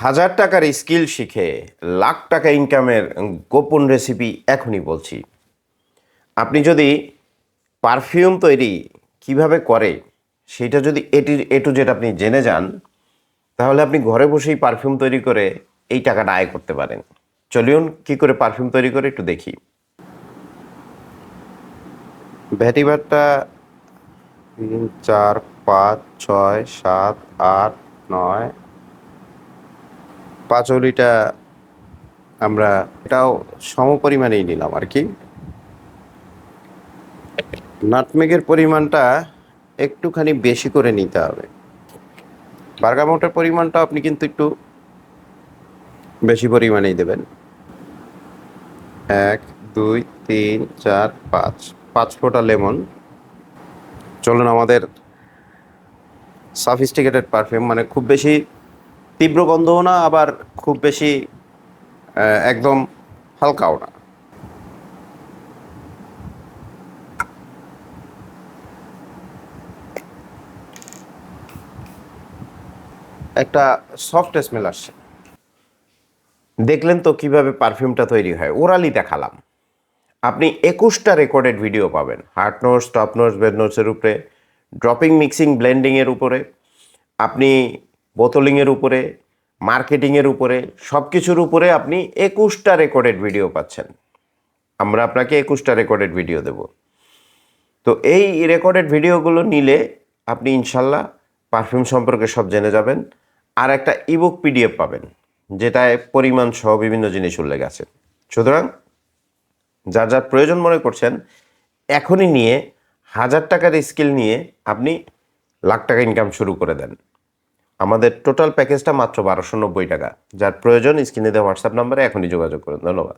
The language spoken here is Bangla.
হাজার টাকার স্কিল শিখে লাখ টাকা ইনকামের গোপন রেসিপি এখনই বলছি। আপনি যদি পারফিউম তৈরি কীভাবে করে, সেটা যদি এটি এ টু জেড আপনি জেনে যান, তাহলে আপনি ঘরে বসেই পারফিউম তৈরি করে এই টাকাটা আয় করতে পারেন। চলুন কি করে পারফিউম তৈরি করে একটু দেখি। ভ্যাটিভারটা তিন, চার, পাঁচ, ছয়, সাত, আট, নয় পাঁচলিটা আমরা এটাও সম পরিমাণেই নিলাম আর কি। নাটমেগের পরিমাণটা একটুখানি বেশি করে নিতে হবে। বার্গামোটের পরিমাণটা আপনি কিন্তু একটু বেশি পরিমাণেই দেবেন। এক, দুই, তিন, চার, পাঁচ। পাঁচ ফোঁটা লেমন। চলুন আমাদের সাফিস্টিকেটেড পারফিউম মানে খুব বেশি তীব্র গন্ধও না আবার খুব বেশি একদম হালকাও না একটা সফট স্মেল আসছে। দেখলেন তো কীভাবে পারফিউমটা তৈরি হয়? ওরালি দেখালাম। আপনি একুশটা রেকর্ডেড ভিডিও পাবেন। Heart notes top notes base নোটসের উপরে ড্রপিং মিক্সিং ব্লেন্ডিংয়ের উপরে। আপনি বোতলিংয়ের উপরে, মার্কেটিংয়ের উপরে সব কিছুর উপরে আপনি একুশটা রেকর্ডেড ভিডিও পাচ্ছেন। আমরা আপনাকে একুশটা রেকর্ডেড ভিডিও দেব। তো এই রেকর্ডেড ভিডিওগুলো নিলে আপনি ইনশাল্লাহ পারফিউম সম্পর্কে সব জেনে যাবেন, আর একটা ইবুক পিডিএফ পাবেন, যেটায় পরিমাণ সহ বিভিন্ন জিনিস উল্লেখ আছে। সুতরাং যার যার প্রয়োজন মনে করছেন, এখনই নিয়ে হাজার টাকার স্কিল নিয়ে আপনি লাখ টাকা ইনকাম শুরু করে দেন। আমাদের টোটাল প্যাকেজটা মাত্র বারোশো নব্বই টাকা। যার প্রয়োজন, স্ক্রিনে দেওয়া হোয়াটসঅ্যাপ নাম্বারে এখনই যোগাযোগ করুন। ধন্যবাদ।